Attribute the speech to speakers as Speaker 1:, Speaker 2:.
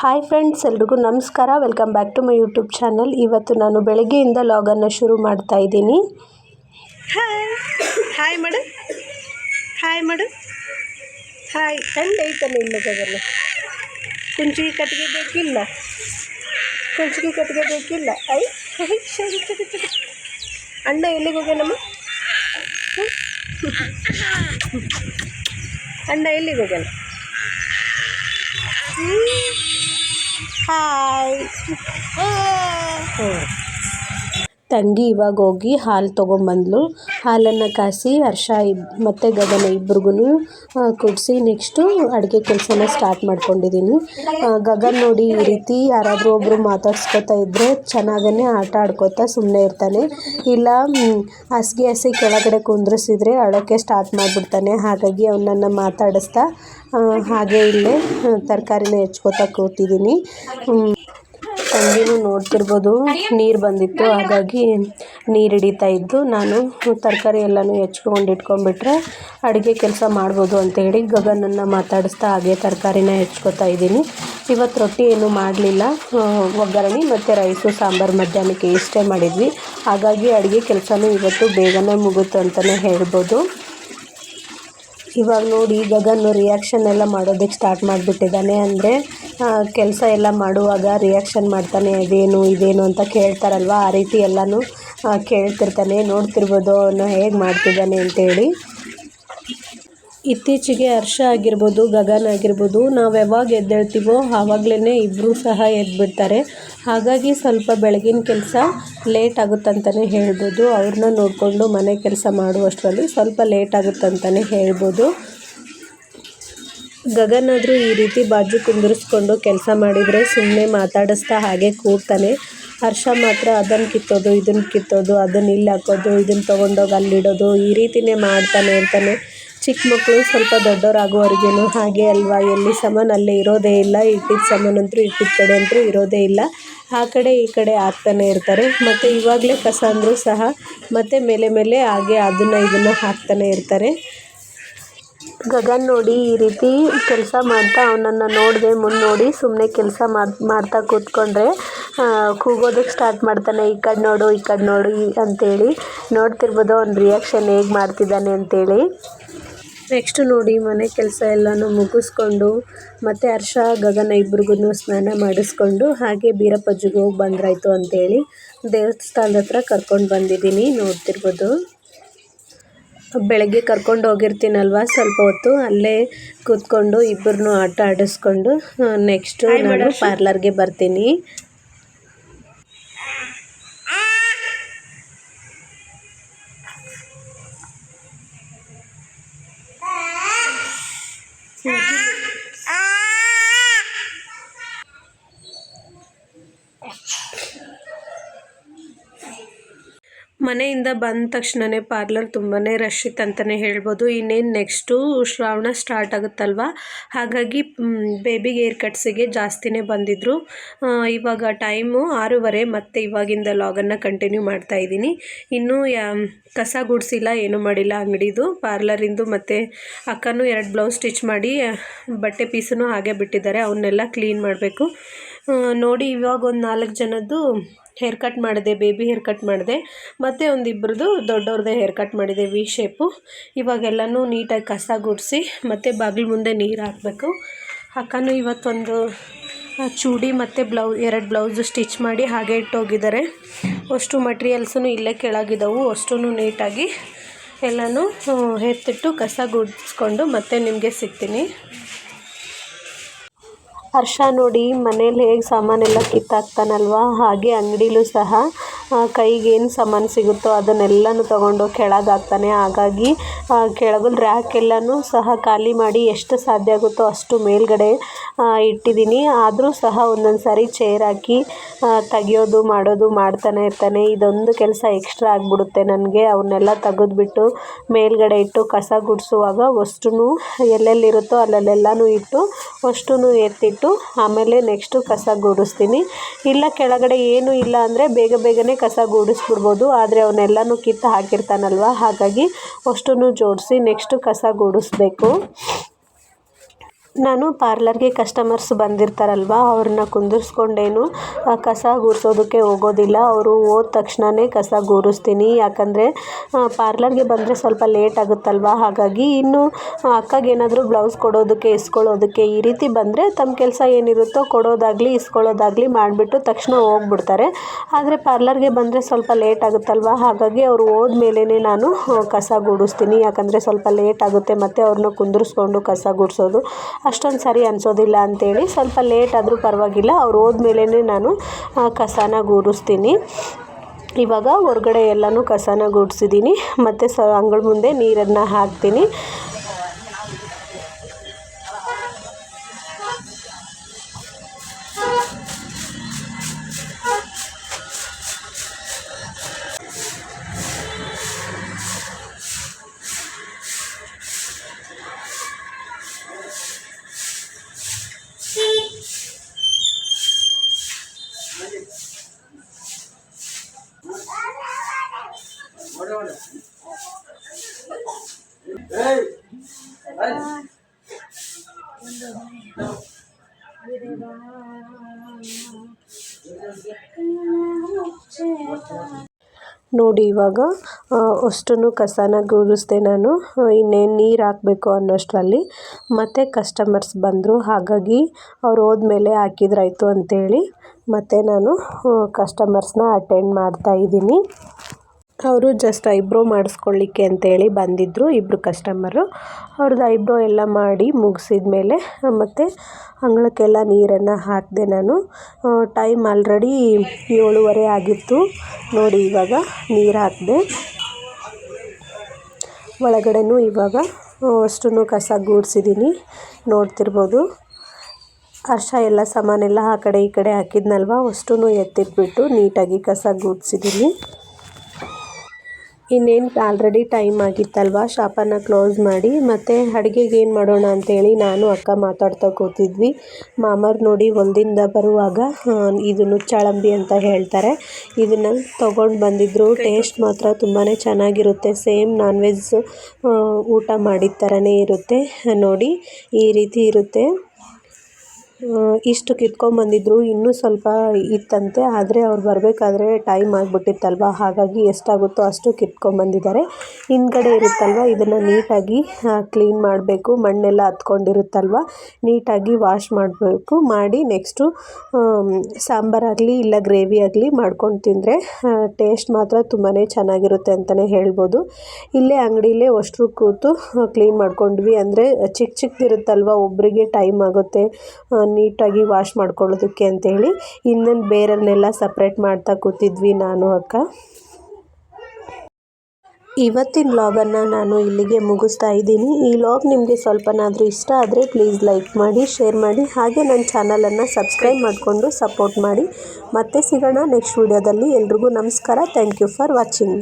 Speaker 1: Hi friends ಎಲ್ರಿಗೂ ನಮಸ್ಕಾರ. Welcome back to my YouTube channel ಇವತ್ತು ನಾನು ಬೆಳಗ್ಗೆಯಿಂದ ಲಾಗನ್ನು ಶುರು ಮಾಡ್ತಾ ಇದ್ದೀನಿ. ಹಾಯ್ ಹಾಯ್ ಮಾಡು ಹಾಯ್ ಮೇಡಮ್ ಹಾಯ್ ಹಂಗೆ ಐತಲ್ಲ ಇಲ್ಲ ಜಗಲ್ಲ ಕುಂಚಿಗೆ ಕಟ್ಟಿಗೆ ಬೇಕಿಲ್ಲ? ಕುಂಚಿಗೆ ಕಟ್ಟಿಗೆ ಬೇಕಿಲ್ಲ? ಐ ಸರಿ ಸರಿ ಸರಿ. ಅಣ್ಣ ಎಲ್ಲಿಗೆ ಹೋಗ್ಯಾನಮ್ಮ? ಅಣ್ಣ ಎಲ್ಲಿಗೆ ಹೋಗ್ಯಾನ? ಹಾಯ್ ತಂಗಿ ಇವಾಗ ಹೋಗಿ ಹಾಲು ತೊಗೊಂಬಂದ್ಲು. ಹಾಲನ್ನು ಕಾಸಿ ಹರ್ಷ ಇಬ್, ಮತ್ತು ಗಗನ ಇಬ್ರಿಗೂ ಕುಡಿಸಿ ನೆಕ್ಸ್ಟು ಅಡುಗೆ ಕೆಲಸನ ಸ್ಟಾರ್ಟ್ ಮಾಡ್ಕೊಂಡಿದ್ದೀನಿ ಗಗನ್ ನೋಡಿ ಈ ರೀತಿ ಯಾರಾದರೂ ಒಬ್ಬರು ಮಾತಾಡ್ಸ್ಕೊತಾ ಇದ್ದರೆ ಚೆನ್ನಾಗೇ ಆಟ ಆಡ್ಕೋತಾ ಸುಮ್ಮನೆ ಇರ್ತಾನೆ. ಇಲ್ಲ ಹಸಿಗೆ ಹಾಸಿ ಕೆಳಗಡೆ ಕುಂದ್ರಿಸಿದ್ರೆ ಅಳೋಕ್ಕೆ ಸ್ಟಾರ್ಟ್ ಮಾಡಿಬಿಡ್ತಾನೆ. ಹಾಗಾಗಿ ಅವನನ್ನು ಮಾತಾಡಿಸ್ತಾ ಹಾಗೆ ಇಲ್ಲೇ ತರಕಾರಿನ ಹೆಚ್ಕೋತಾ ಕೂತಿದ್ದೀನಿ. ತಂಗಿನೂ ನೋಡ್ತಿರ್ಬೋದು. ನೀರು ಬಂದಿತ್ತು, ಹಾಗಾಗಿ ನೀರು ಹಿಡಿತಾ ಇದ್ದು ನಾನು ತರಕಾರಿ ಎಲ್ಲನೂ ಹೆಚ್ಕೊಂಡು ಇಟ್ಕೊಂಡ್ಬಿಟ್ರೆ ಅಡುಗೆ ಕೆಲಸ ಮಾಡ್ಬೋದು ಅಂತೇಳಿ ಗಗನನ್ನು ಮಾತಾಡಿಸ್ತಾ ಹಾಗೆ ತರಕಾರಿನ ಹೆಚ್ಕೊತಾ ಇದ್ದೀನಿ. ಇವತ್ತು ರೊಟ್ಟಿ ಏನು ಮಾಡಲಿಲ್ಲ. ಒಗ್ಗರಣೆ ಮತ್ತು ರೈಸು, ಸಾಂಬಾರು ಮಧ್ಯಾಹ್ನಕ್ಕೆ ಇಷ್ಟೇ ಮಾಡಿದ್ವಿ. ಹಾಗಾಗಿ ಅಡುಗೆ ಕೆಲಸನೂ ಇವತ್ತು ಬೇಗನೆ ಮುಗುತ್ತೆ ಅಂತಲೇ ಹೇಳ್ಬೋದು. ಇವಾಗ ನೋಡಿ ಗಗನ್ನು ರಿಯಾಕ್ಷನ್ ಎಲ್ಲ ಮಾಡೋದಕ್ಕೆ ಸ್ಟಾರ್ಟ್ ಮಾಡಿಬಿಟ್ಟಿದ್ದಾನೆ ಅಂದರೆ ಕೆಲಸ ಎಲ್ಲ ಮಾಡುವಾಗ ರಿಯಾಕ್ಷನ್ ಮಾಡ್ತಾನೆ ಅದೇನು ಇದೇನು ಅಂತ ಕೇಳ್ತಾರಲ್ವ? ಆ ರೀತಿ ಎಲ್ಲನೂ ಕೇಳ್ತಿರ್ತಾನೆ, ನೋಡ್ತಿರ್ಬೋದು ಅವನು ಹೇಗೆ ಮಾಡ್ತಿದ್ದಾನೆ ಅಂತೇಳಿ. ಇತ್ತೀಚೆಗೆ ಹರ್ಷ ಆಗಿರ್ಬೋದು, ಗಗನ್ ಆಗಿರ್ಬೋದು, ನಾವು ಯಾವಾಗ ಎದ್ದೇಳ್ತೀವೋ ಆವಾಗಲೇ ಇಬ್ಬರೂ ಸಹ ಎದ್ಬಿಡ್ತಾರೆ. ಹಾಗಾಗಿ ಸ್ವಲ್ಪ ಬೆಳಗಿನ ಕೆಲಸ ಲೇಟ್ ಆಗುತ್ತಂತಲೇ ಹೇಳ್ಬೋದು. ಅವ್ರನ್ನ ನೋಡಿಕೊಂಡು ಮನೆ ಕೆಲಸ ಮಾಡುವಷ್ಟರಲ್ಲಿ ಸ್ವಲ್ಪ ಲೇಟ್ ಆಗುತ್ತಂತಲೇ ಹೇಳ್ಬೋದು. ಗಗನ್ ಆದರೂ ಈ ರೀತಿ ಬಾಜು ಕುಂದಿರಿಸ್ಕೊಂಡು ಕೆಲಸ ಮಾಡಿದರೆ ಸುಮ್ಮನೆ ಮಾತಾಡಿಸ್ತಾ ಹಾಗೆ ಕೂರ್ತಾನೆ ಹರ್ಷ ಮಾತ್ರ ಅದನ್ನು ಕಿತ್ತೋದು ಇದನ್ನು ಕಿತ್ತೋದು ಅದನ್ನು ಇಲ್ಲಿ ಹಾಕೋದು ಇದನ್ನು ತೊಗೊಂಡೋಗಿ ಅಲ್ಲಿಡೋದು, ಈ ರೀತಿಯೇ ಮಾಡ್ತಾನೆ ಇರ್ತಾನೆ ಚಿಕ್ಕ ಮಕ್ಕಳು ಸ್ವಲ್ಪ ದೊಡ್ಡವರಾಗುವವರೆಗೂ ಹಾಗೆ ಅಲ್ವಾ? ಎಲ್ಲಿ ಸಮಾನ ಅಲ್ಲೇ ಇರೋದೇ ಇಲ್ಲ. ಇಟ್ಟಿದ್ದ ಸಾಮಾನಂತೂ ಇಟ್ಟಿದ್ದ ಕಡೆ ಅಂತೂ ಇರೋದೇ ಇಲ್ಲ. ಆ ಕಡೆ ಈ ಕಡೆ ಹಾಕ್ತಾನೆ ಇರ್ತಾರೆ. ಮತ್ತು ಇವಾಗಲೇ ಕಸ ಅಂದರೂ ಸಹ ಮತ್ತೆ ಮೇಲೆ ಮೇಲೆ ಹಾಗೆ ಅದನ್ನು ಇದನ್ನು ಹಾಕ್ತಾನೆ ಇರ್ತಾರೆ. ಗಗನ್ ನೋಡಿ ಈ ರೀತಿ ಕೆಲಸ ಮಾಡ್ತಾ ಅವನನ್ನು ನೋಡಿದೆ ಮುಂದೆ ನೋಡಿ ಸುಮ್ಮನೆ ಕೆಲಸ ಮಾಡ್, ಮಾಡ್ತಾ ಕೂತ್ಕೊಂಡ್ರೆ ಕೂಗೋದಕ್ಕೆ ಸ್ಟಾರ್ಟ್ ಮಾಡ್ತಾನೆ. ಈ ಕಡೆ ನೋಡು, ಈ ಕಡೆ ನೋಡು ಅಂತೇಳಿ ನೋಡ್ತಿರ್ಬೋದು. ಅವ್ನ ರಿಯಾಕ್ಷನ್ ಹೇಗೆ ಮಾಡ್ತಿದ್ದಾನೆ ಅಂತೇಳಿ. ನೆಕ್ಸ್ಟ್ ನೋಡಿ ಮನೆ ಕೆಲಸ ಎಲ್ಲನೂ ಮುಗಿಸ್ಕೊಂಡು ಮತ್ತು ಹರ್ಷ ಗಗನ ಇಬ್ರಿಗೂ ಸ್ನಾನ ಮಾಡಿಸ್ಕೊಂಡು ಹಾಗೆ ಬೀರಪ್ಪಜ್ಜಿಗೆ ಹೋಗಿ ಬಂದ್ರಾಯ್ತು ಅಂತೇಳಿ ದೇವಸ್ಥಾನದ ಹತ್ರ ಕರ್ಕೊಂಡು ಬಂದಿದ್ದೀನಿ ನೋಡ್ತಿರ್ಬೋದು. ಬೆಳಗ್ಗೆ ಕರ್ಕೊಂಡು ಹೋಗಿರ್ತೀನಲ್ವಾ ಸ್ವಲ್ಪ ಹೊತ್ತು ಅಲ್ಲೇ ಕೂತ್ಕೊಂಡು ಇಬ್ಬರನ್ನೂ ಆಟ ಆಡಿಸ್ಕೊಂಡು ನೆಕ್ಸ್ಟು ನಾನು ಪಾರ್ಲರ್ಗೆ ಬರ್ತೀನಿ. 我 ಬಂದ ತಕ್ಷಣವೇ ಪಾರ್ಲರ್ ತುಂಬಾ ರಶ್ ಇತ್ತು ಅಂತಲೇ ಹೇಳ್ಬೋದು. ಇನ್ನೇನು ನೆಕ್ಸ್ಟು ಶ್ರಾವಣ ಸ್ಟಾರ್ಟ್ ಆಗುತ್ತಲ್ವ? ಹಾಗಾಗಿ ಬೇಬಿಗೆ ಏರ್ ಕಟ್ಸಿಗೆ ಜಾಸ್ತಿನೇ ಬಂದಿದ್ದರು ಇವಾಗ ಟೈಮು ಆರೂವರೆ ಮತ್ತು ಇವಾಗಿಂದ ಲಾಗನ್ನು ಕಂಟಿನ್ಯೂ ಮಾಡ್ತಾ ಇದ್ದೀನಿ. ಇನ್ನೂ ಯಾ, ಕಸ ಗುಡಿಸಿಲ್ಲ, ಏನೂ ಮಾಡಿಲ್ಲ ಅಂಗಡಿದು. ಪಾರ್ಲರಿಂದು ಮತ್ತು ಅಕ್ಕನೂ ಎರಡು ಬ್ಲೌಸ್ ಸ್ಟಿಚ್ ಮಾಡಿ, ಬಟ್ಟೆ ಪೀಸನ್ನು ಹಾಗೆ ಬಿಟ್ಟಿದ್ದಾರೆ. ಅವನ್ನೆಲ್ಲ ಕ್ಲೀನ್ ಮಾಡಬೇಕು. ನೋಡಿ ಇವಾಗ ಒಂದು ನಾಲ್ಕು ಜನದ್ದು ಹೇರ್ ಕಟ್ ಮಾಡಿದೆ ಬೇಬಿ ಹೇರ್ ಕಟ್ ಮಾಡಿದೆ. ಮತ್ತು ಒಂದಿಬ್ಬರದು ದೊಡ್ಡವ್ರದ್ದೇ ಹೇರ್ ಕಟ್ ಮಾಡಿದೆ ವಿ ಶೇಪು ಇವಾಗೆಲ್ಲನೂ ನೀಟಾಗಿ ಕಸ ಗುಡಿಸಿ, ಮತ್ತು ಬಾಗಿಲು ಮುಂದೆ ನೀರು ಹಾಕಬೇಕು. ಅಕ್ಕನೂ ಇವತ್ತೊಂದು ಚೂಡಿ ಮತ್ತು ಬ್ಲೌ, ಎರಡು ಬ್ಲೌಸು ಸ್ಟಿಚ್ ಮಾಡಿ ಹಾಗೆ ಇಟ್ಟೋಗಿದ್ದಾರೆ. ಅಷ್ಟು ಮಟೀರಿಯಲ್ಸೂ ಇಲ್ಲೇ ಕೆಳಗಿದ್ದವು ಅಷ್ಟೂ ನೀಟಾಗಿ ಎಲ್ಲನೂ ಎತ್ತಿಟ್ಟು ಕಸ ಗುಡಿಸ್ಕೊಂಡು ಮತ್ತೆ ನಿಮಗೆ ಸಿಗ್ತೀನಿ. ಹರ್ಷ ನೋಡಿ ಮನೇಲಿ ಹೇಗೆ ಸಾಮಾನೆಲ್ಲ ಕಿತ್ತಾಕ್ತಾನಲ್ವಾ? ಹಾಗೆ ಅಂಗಡಿಲೂ ಸಹ ಕೈಗೆ ಏನು ಸಾಮಾನು ಸಿಗುತ್ತೋ ಅದನ್ನೆಲ್ಲನೂ ತಗೊಂಡು ಹಾಕ್ತಾನೆ. ಹಾಗಾಗಿ ಕೆಳಗಲ್ ರ್ಯಾಕ್ ಎಲ್ಲನೂ ಸಹ ಖಾಲಿ ಮಾಡಿ ಎಷ್ಟು ಸಾಧ್ಯ ಆಗುತ್ತೋ ಅಷ್ಟು ಮೇಲ್ಗಡೆ ಇಟ್ಟಿದ್ದೀನಿ. ಆದರೂ ಸಹ ಒಂದೊಂದು ಸಾರಿ ಚೇರ್ ಹಾಕಿ ತೆಗಿಯೋದು, ಮಾಡೋದು ಮಾಡ್ತಾನೆ ಇರ್ತಾನೆ. ಇದೊಂದು ಕೆಲಸ ಎಕ್ಸ್ಟ್ರಾ ಆಗಿಬಿಡುತ್ತೆ ನನಗೆ. ಅವನ್ನೆಲ್ಲ ತೆಗೆದುಬಿಟ್ಟು ಮೇಲ್ಗಡೆ ಇಟ್ಟು ಕಸ ಗುಡಿಸುವಾಗ ಅಷ್ಟೂ ಎಲ್ಲೆಲ್ಲಿರುತ್ತೋ ಅಲ್ಲಲ್ಲೆಲ್ಲನೂ ಇಟ್ಟು ಅಷ್ಟೂ ಎತ್ತಿಟ್ಟು ಆಮೇಲೆ ನೆಕ್ಸ್ಟು ಕಸ ಗುಡಿಸ್ತೀನಿ. ಇಲ್ಲ ಕೆಳಗಡೆ ಏನೂ ಇಲ್ಲ ಅಂದರೆ ಬೇಗ ಬೇಗನೆ ಕಸ ಗೂಡಿಸ್ಬಿಡ್ಬೋದು ಆದರೆ ಅವನ್ನೆಲ್ಲನೂ ಕಿತ್ತು ಹಾಕಿರ್ತಾನಲ್ವ? ಹಾಗಾಗಿ ಅಷ್ಟನ್ನು ಜೋಡಿಸಿ ನೆಕ್ಸ್ಟು ಕಸ ಗುಡಿಸ್ಬೇಕು. ನಾನು ಪಾರ್ಲರ್ಗೆ ಕಸ್ಟಮರ್ಸ್ ಬಂದಿರ್ತಾರಲ್ವ ಅವ್ರನ್ನ ಕುಂದಿರ್ಸ್ಕೊಂಡೇನು ಕಸ ಗುಡಿಸೋದಕ್ಕೆ ಹೋಗೋದಿಲ್ಲ. ಅವರು ಹೋದ ತಕ್ಷಣವೇ ಕಸ ಗುಡಿಸ್ತೀನಿ ಯಾಕಂದರೆ ಪಾರ್ಲರ್ಗೆ ಬಂದರೆ ಸ್ವಲ್ಪ ಲೇಟ್ ಆಗುತ್ತಲ್ವ? ಹಾಗಾಗಿ ಇನ್ನು ಅಕ್ಕಗೆ ಏನಾದರೂ ಬ್ಲೌಸ್ ಕೊಡೋದಕ್ಕೆ ಇಸ್ಕೊಳ್ಳೋದಕ್ಕೆ ಈ ರೀತಿ ಬಂದರೆ ತಮ್ಮ ಕೆಲಸ ಏನಿರುತ್ತೋ ಕೊಡೋದಾಗಲಿ ಇಸ್ಕೊಳ್ಳೋದಾಗಲಿ ಮಾಡಿಬಿಟ್ಟು ತಕ್ಷಣ ಹೋಗ್ಬಿಡ್ತಾರೆ. ಆದರೆ ಪಾರ್ಲರ್ಗೆ ಬಂದರೆ ಸ್ವಲ್ಪ ಲೇಟ್ ಆಗುತ್ತಲ್ವ? ಹಾಗಾಗಿ ಅವರು ಹೋದ್ಮೇಲೆ ನಾನು ಆ, ಕಸ ಗುಡಿಸ್ತೀನಿ ಯಾಕಂದರೆ ಸ್ವಲ್ಪ ಲೇಟ್ ಆಗುತ್ತೆ ಮತ್ತು ಅವ್ರನ್ನ ಕುಂದಿರ್ಸ್ಕೊಂಡು ಕಸ ಗುಡಿಸೋದು ಅಷ್ಟೊಂದು ಸರಿ ಅನಿಸೋದಿಲ್ಲ ಅಂತೇಳಿ ಸ್ವಲ್ಪ ಲೇಟ್ ಆದರೂ ಪರವಾಗಿಲ್ಲ. ಅವ್ರು ಹೋದ್ಮೇಲೆ ನಾನು ಕಸಾನ ಗುಡಿಸ್ತೀನಿ. ಇವಾಗ ಹೊರ್ಗಡೆ ಎಲ್ಲನೂ ಕಸನ ಗುಡಿಸಿದ್ದೀನಿ ಮತ್ತು ಸ, ಅಂಗಳ ಮುಂದೆ ನೀರನ್ನು ಹಾಕ್ತೀನಿ. ನೋಡಿ, ಇವಾಗ ಅಷ್ಟು ಕಸನ ಗುಡಿಸ್ದೆ ನಾನು. ಇನ್ನೇನು ನೀರು ಹಾಕಬೇಕು ಅನ್ನೋಷ್ಟರಲ್ಲಿ. ಮತ್ತೆ ಕಸ್ಟಮರ್ಸ್ ಬಂದರು, ಹಾಗಾಗಿ ಅವ್ರು ಹೋದ್ಮೇಲೆ ಹಾಕಿದ್ರಾಯ್ತು ಅಂಥೇಳಿ ಮತ್ತೆ ನಾನು ಕಸ್ಟಮರ್ಸ್ನ ಅಟೆಂಡ್ ಮಾಡ್ತಾ ಇದ್ದೀನಿ. ಅವರು ಜಸ್ಟ್ ಐಬ್ರೋ ಮಾಡಿಸ್ಕೊಳ್ಳಿಕ್ಕೆ ಅಂತೇಳಿ ಬಂದಿದ್ದರು ಇಬ್ಬರು ಕಸ್ಟಮರು ಅವ್ರದ್ದು ಐಬ್ರೋ ಎಲ್ಲ ಮಾಡಿ ಮುಗಿಸಿದ ಮೇಲೆ ಮತ್ತು ಅಂಗಳಕ್ಕೆಲ್ಲ ನೀರನ್ನು ಹಾಕಿದೆ ನಾನು. ಟೈಮ್ ಆಲ್ರೆಡಿ ಏಳುವರೆ ಆಗಿತ್ತು. ನೋಡಿ ಇವಾಗ ನೀರು ಹಾಕಿದೆ. ಒಳಗಡೆನೂ ಇವಾಗ ಅಷ್ಟು ಕಸ ಗೂಡಿಸಿದ್ದೀನಿ ನೋಡ್ತಿರ್ಬೋದು. ಅರ್ಶ ಎಲ್ಲ ಸಾಮಾನೆಲ್ಲ ಆ ಕಡೆ ಈ ಕಡೆ ಹಾಕಿದ್ನಲ್ವ? ಅಷ್ಟೂ ಎತ್ತಿಟ್ಬಿಟ್ಟು ನೀಟಾಗಿ ಕಸ ಗೂಡಿಸಿದ್ದೀನಿ ಇನ್ನೇನು ಆಲ್ರೆಡಿ ಟೈಮ್ ಆಗಿತ್ತಲ್ವ? ಶಾಪನ್ನು ಕ್ಲೋಸ್ ಮಾಡಿ, ಮತ್ತು ಅಡುಗೆಗೆ ಏನು ಮಾಡೋಣ ಅಂತೇಳಿ ನಾನು ಅಕ್ಕ ಮಾತಾಡ್ತಾ ಕೂತಿದ್ವಿ. ಮಾಮರು ನೋಡಿ ಹೊಲದಿಂದ ಬರುವಾಗ ಇದು ನುಚ್ಚಾಳಂಬಿ ಅಂತ ಹೇಳ್ತಾರೆ. ಇದನ್ನು ತೊಗೊಂಡು ಬಂದಿದ್ದರು ಟೇಸ್ಟ್ ಮಾತ್ರ ತುಂಬಾ ಚೆನ್ನಾಗಿರುತ್ತೆ. ಸೇಮ್ ನಾನ್ ವೆಜ್ ಊಟ ಮಾಡಿದ ಥರನೇ ಇರುತ್ತೆ. ನೋಡಿ, ಈ ರೀತಿ ಇರುತ್ತೆ. ಇಷ್ಟು ಕಿತ್ಕೊಂಬಂದಿದ್ರು ಇನ್ನೂ ಸ್ವಲ್ಪ ಇತ್ತಂತೆ, ಆದರೆ ಅವ್ರು ಬರಬೇಕಾದ್ರೆ ಟೈಮ್ ಆಗಿಬಿಟ್ಟಿತ್ತಲ್ವ? ಹಾಗಾಗಿ ಎಷ್ಟಾಗುತ್ತೋ ಅಷ್ಟು ಕಿತ್ಕೊಂಬಂದಿದ್ದಾರೆ ಹಿಂದ್ಗಡೆ ಇರುತ್ತಲ್ವ? ಇದನ್ನು ನೀಟಾಗಿ ಕ್ಲೀನ್ ಮಾಡಬೇಕು. ಮಣ್ಣೆಲ್ಲ ಹತ್ಕೊಂಡಿರುತ್ತಲ್ವ? ನೀಟಾಗಿ ವಾಶ್ ಮಾಡಬೇಕು. ಮಾಡಿ ನೆಕ್ಸ್ಟು ಸಾಂಬಾರಾಗಲಿ ಇಲ್ಲ ಗ್ರೇವಿ ಆಗಲಿ ಮಾಡ್ಕೊಂಡು ತಿಂದರೆ ಟೇಸ್ಟ್ ಮಾತ್ರ ತುಂಬಾ ಚೆನ್ನಾಗಿರುತ್ತೆ ಅಂತಲೇ ಹೇಳ್ಬೋದು. ಇಲ್ಲೇ ಅಂಗಡಿಲೇ ಅಷ್ಟು ಕೂತು ಕ್ಲೀನ್ ಮಾಡ್ಕೊಂಡ್ವಿ. ಅಂದರೆ ಚಿಕ್ಕ ಚಿಕ್ಕದಿರುತ್ತಲ್ವ ಒಬ್ಬರಿಗೆ ಟೈಮ್ ಆಗುತ್ತೆ. ನೀಟಾಗಿ ವಾಶ್ ಮಾಡ್ಕೊಳ್ಳೋದಕ್ಕೆ ಅಂತೇಳಿ ಇನ್ನೊಂದು ಬೇರನ್ನೆಲ್ಲ ಸಪ್ರೇಟ್ ಮಾಡ್ತಾ ಕೂತಿದ್ವಿ ನಾನು, ಅಕ್ಕ. ಇವತ್ತಿನ ವ್ಲಾಗನ್ನು ನಾನು ಇಲ್ಲಿಗೆ ಮುಗಿಸ್ತಾ ಇದ್ದೀನಿ. ಈ ವ್ಲಾಗ್ ನಿಮಗೆ ಸ್ವಲ್ಪನಾದರೂ ಇಷ್ಟ ಆದರೆ ಪ್ಲೀಸ್ ಲೈಕ್ ಮಾಡಿ ಶೇರ್ ಮಾಡಿ, ಹಾಗೆ ನನ್ನ ಚಾನಲನ್ನು ಸಬ್ಸ್ಕ್ರೈಬ್ ಮಾಡಿಕೊಂಡು ಸಪೋರ್ಟ್ ಮಾಡಿ. ಮತ್ತೆ ಸಿಗೋಣ ನೆಕ್ಸ್ಟ್ ವೀಡಿಯೋದಲ್ಲಿ ಎಲ್ರಿಗೂ ನಮಸ್ಕಾರ. Thank you for watching